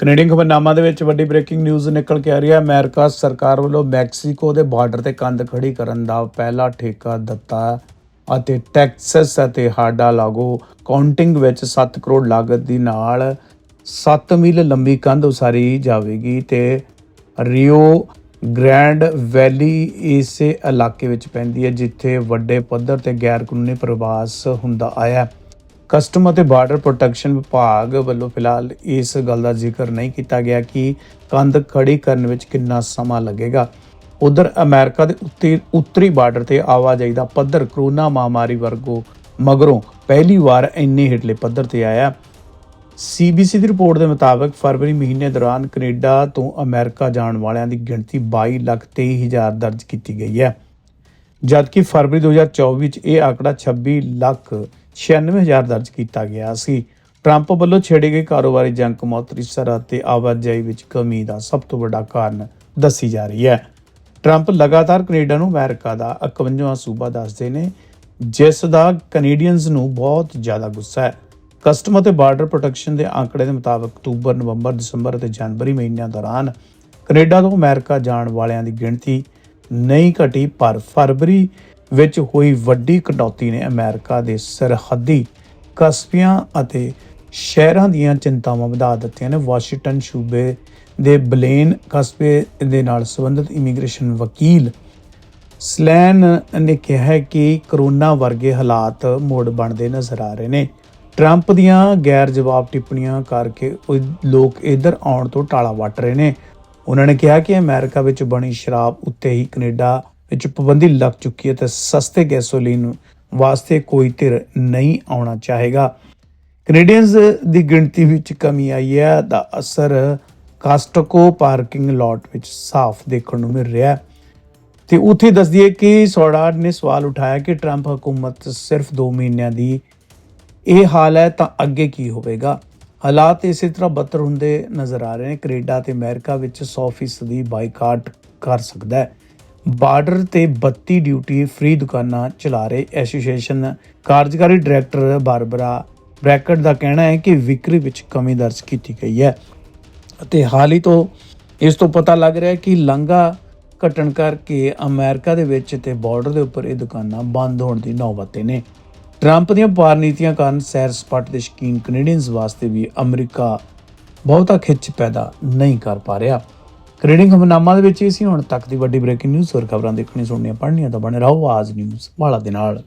Canadian ਖਬਰਨਾਮਾ ਦੇ ਵਿੱਚ ਵੱਡੀ ਬ੍ਰੇਕਿੰਗ ਨਿਊਜ਼ ਨਿਕਲ ਕੇ ਆ ਰਹੀ ਹੈ। ਅਮਰੀਕਾ ਸਰਕਾਰ ਵੱਲੋਂ ਮੈਕਸੀਕੋ ਦੇ ਬਾਰਡਰ ਤੇ ਕੰਧ ਖੜੀ ਕਰਨ ਦਾ ਪਹਿਲਾ ਠੇਕਾ ਦਿੱਤਾ ਅਤੇ ਟੈਕਸਸ ਅਤੇ ਹਾਡਾ ਲਾਗੋ ਕਾਊਂਟਿੰਗ ਵਿੱਚ 7 ਕਰੋੜ ਲਾਗਤ ਦੀ ਨਾਲ 7 ਮੀਲ ਲੰਬੀ ਕੰਧ ਉਸਾਰੀ ਜਾਵੇਗੀ ਤੇ ਰਿਓ ਗ੍ਰੈਂਡ ਵੈਲੀ ਇਸੇ ਇਲਾਕੇ ਵਿੱਚ ਪੈਂਦੀ ਹੈ, ਜਿੱਥੇ ਵੱਡੇ ਪੱਧਰ ਤੇ ਗੈਰ ਕਾਨੂੰਨੀ ਪ੍ਰਵਾਸ ਹੁੰਦਾ ਆਇਆ ਕਸਟਮ ਅਤੇ ਬਾਰਡਰ ਪ੍ਰੋਟੈਕਸ਼ਨ ਵਿਭਾਗ ਵੱਲੋਂ ਫਿਲਹਾਲ ਇਸ ਗੱਲ ਦਾ ਜ਼ਿਕਰ ਨਹੀਂ ਕੀਤਾ ਗਿਆ ਕਿ ਕੰਧ ਖੜੀ ਕਰਨ ਵਿੱਚ ਕਿੰਨਾ ਸਮਾਂ ਲੱਗੇਗਾ। ਉਧਰ ਅਮਰੀਕਾ ਦੇ ਉੱਤੇ ਉੱਤਰੀ ਬਾਰਡਰ ਤੇ ਆਵਾਜਾਈ ਦਾ ਪੱਧਰ ਕਰੋਨਾ ਮਹਾਮਾਰੀ ਵਰਗੋ ਮਗਰੋਂ ਪਹਿਲੀ ਵਾਰ ਇੰਨੇ ਹੇਠਲੇ ਪੱਧਰ ਤੇ ਆਇਆ। ਸੀਬੀਸੀ ਦੀ ਰਿਪੋਰਟ ਦੇ ਮੁਤਾਬਕ ਫਰਵਰੀ ਮਹੀਨੇ ਦੌਰਾਨ ਕੈਨੇਡਾ ਤੋਂ ਅਮਰੀਕਾ ਜਾਣ ਵਾਲਿਆਂ ਦੀ ਗਿਣਤੀ 22 ਲੱਖ 23 ਹਜ਼ਾਰ ਦਰਜ ਕੀਤੀ ਗਈ ਹੈ। ਜਦਕਿ ਫਰਵਰੀ 2024 ਵਿੱਚ ਇਹ ਆંકੜਾ 26 ਲੱਖ 96 ਹਜ਼ਾਰ ਦਰਜ ਕੀਤਾ ਗਿਆ ਸੀ। ਟਰੰਪ ਵੱਲੋਂ ਛੇੜੇ ਗਏ ਕਾਰੋਬਾਰੀ ਜੰਗ ਕਮੌਤਰੀ ਸਰਹੱਦ ਤੇ ਆਵਾਜਾਈ ਵਿੱਚ ਕਮੀ ਦਾ ਸਭ ਤੋਂ ਵੱਡਾ ਕਾਰਨ ਦੱਸੀ ਜਾ ਰਹੀ ਹੈ। ਟਰੰਪ ਲਗਾਤਾਰ ਕੈਨੇਡਾ ਨੂੰ ਅਮਰੀਕਾ ਦਾ 51ਵਾਂ ਸੂਬਾ ਦੱਸਦੇ ਨੇ, ਜਿਸ ਦਾ ਕੈਨੇਡੀਅਨਸ ਨੂੰ ਬਹੁਤ ਜ਼ਿਆਦਾ ਗੁੱਸਾ ਹੈ। ਕਸਟਮ ਅਤੇ ਬਾਰਡਰ ਪ੍ਰੋਟੈਕਸ਼ਨ ਦੇ ਆંકੜੇ ਦੇ ਮੁਤਾਬਕ ਅਕਤੂਬਰ, ਨਵੰਬਰ, ਦਸੰਬਰ ਅਤੇ ਜਨਵਰੀ ਮਹੀਨਿਆਂ ਦੌਰਾਨ ਕੈਨੇਡਾ ਤੋਂ ਅਮਰੀਕਾ ਜਾਣ ਵਾਲਿਆਂ ਦੀ ਗਿਣਤੀ ਨਹੀਂ ਘਟੀ, ਪਰ ਫਰਵਰੀ ਵਿੱਚ ਹੋਈ ਵੱਡੀ ਕਟੌਤੀ ਨੇ ਅਮਰੀਕਾ ਦੇ ਸਰਹੱਦੀ ਕਸਬਿਆਂ ਅਤੇ ਸ਼ਹਿਰਾਂ ਦੀਆਂ ਚਿੰਤਾਵਾਂ ਵਧਾ ਦਿੱਤੀਆਂ ਨੇ। ਵਾਸ਼ਿੰਗਟਨ ਸੂਬੇ ਦੇ ਬਲੇਨ ਕਸਬੇ ਦੇ ਨਾਲ ਸੰਬੰਧਿਤ ਇਮੀਗ੍ਰੇਸ਼ਨ ਵਕੀਲ ਸਲੈਨ ਨੇ ਕਿਹਾ ਹੈ ਕਿ ਕਰੋਨਾ ਵਰਗੇ ਹਾਲਾਤ ਮੋੜ ਬਣਦੇ ਨਜ਼ਰ ਆ ਰਹੇ ਨੇ। ਟਰੰਪ ਦੀਆਂ ਗੈਰ ਜਵਾਬ ਟਿੱਪਣੀਆਂ ਕਰਕੇ ਲੋਕ ਇੱਧਰ ਆਉਣ ਤੋਂ ਟਾਲਾ ਵੱਟ ਰਹੇ ਨੇ। ਉਹਨਾਂ ਨੇ ਕਿਹਾ ਕਿ ਅਮਰੀਕਾ ਵਿੱਚ ਬਣੀ ਸ਼ਰਾਬ ਉੱਤੇ ਹੀ ਕੈਨੇਡਾ ਵਿੱਚ ਪਾਬੰਦੀ ਲੱਗ ਚੁੱਕੀ ਹੈ ਤੇ ਸਸਤੇ ਗੈਸੋਲੀਨ ਵਾਸਤੇ ਕੋਈ ਧਿਰ ਨਹੀਂ ਆਉਣਾ ਚਾਹੇਗਾ। ਕੈਨੇਡੀਅਨਸ ਦੀ ਗਿਣਤੀ ਵਿੱਚ ਕਮੀ ਆਈ ਹੈ, ਦਾ ਅਸਰ ਕਾਸਟਕੋ ਪਾਰਕਿੰਗ ਲਾਟ ਵਿੱਚ ਸਾਫ਼ ਦੇਖਣ ਨੂੰ ਮਿਲ ਰਿਹਾ ਹੈ। ਤੇ ਉੱਥੇ ਦੱਸਦੀ ਹੈ ਕਿ ਸੋਡਾਰ ਨੇ ਸਵਾਲ ਉਠਾਇਆ ਕਿ ਟਰੰਪ ਹਕੂਮਤ ਸਿਰਫ 2 ਮਹੀਨਿਆਂ ਦੀ ਇਹ ਹਾਲ ਹੈ ਤਾਂ ਅੱਗੇ ਕੀ ਹੋਵੇਗਾ। ਹਾਲਾਤ ਇਸੇ ਤਰ੍ਹਾਂ ਬੱਤਰ ਹੁੰਦੇ ਨਜ਼ਰ ਆ ਰਹੇ ਨੇ। ਕੈਨੇਡਾ ਤੇ ਅਮਰੀਕਾ ਵਿੱਚ 100% ਦੀ ਬਾਈਕਾਟ ਕਰ ਸਕਦਾ ਹੈ। ਬਾਰਡਰ ਤੇ 32 ਡਿਊਟੀ ਫ੍ਰੀ ਦੁਕਾਨਾਂ ਚਲਾ ਰਹੇ ਐਸੋਸੀਏਸ਼ਨ ਕਾਰਜਕਾਰੀ ਡਾਇਰੈਕਟਰ ਬਾਰਬਰਾ ਬ੍ਰੈਕਟ ਦਾ ਕਹਿਣਾ ਹੈ ਕਿ ਵਿਕਰੀ ਵਿੱਚ ਕਮੀ ਦਰਜ ਕੀਤੀ ਗਈ ਹੈ। ਅਤੇ ਹਾਲ ਹੀ ਤੋਂ ਇਸ ਤੋਂ ਪਤਾ ਲੱਗ ਰਿਹਾ ਹੈ ਕਿ ਲੰਗਾ ਘਟਣ ਕਰਕੇ ਅਮਰੀਕਾ ਦੇ ਵਿੱਚ ਤੇ ਬਾਰਡਰ ਦੇ ਉੱਪਰ ਇਹ ਦੁਕਾਨਾਂ ਬੰਦ ਹੋਣ ਦੀ ਨੌਬਤ ਤੇ ਨੇ। ਟਰੰਪ ਦੀਆਂ ਵਪਾਰ ਨੀਤੀਆਂ ਕਾਰਨ ਸੈਰ ਸਪਾਟ ਦੇ ਸ਼ਕੀਨ ਕੈਨੇਡੀਅਨਸ ਵਾਸਤੇ ਵੀ ਅਮਰੀਕਾ ਬਹੁਤਾ ਖਿੱਚ ਪੈਦਾ ਨਹੀਂ ਕਰ ਪਾ ਰਿਹਾ। ਕੈਨੇਡੀਅਨ ਖਬਰਨਾਮਾ ਦੇ ਵਿੱਚ ਇਹ ਸੀ। ਹੁਣ ਤੱਕ ਦੀ ਵੱਡੀ ਬ੍ਰੇਕਿੰਗ ਨਿਊਜ਼ ਹੋਰ ਖਬਰਾਂ ਦੇਖਣੀ ਸੁਣਨੀਆਂ, ਪੜ੍ਹਨੀਆਂ ਤਾਂ ਬਣੇ ਰਹੋ ਆਵਾਜ਼ ਨਿਊਜ਼ ਵਾਲਾ ਦੇ ਨਾਲ।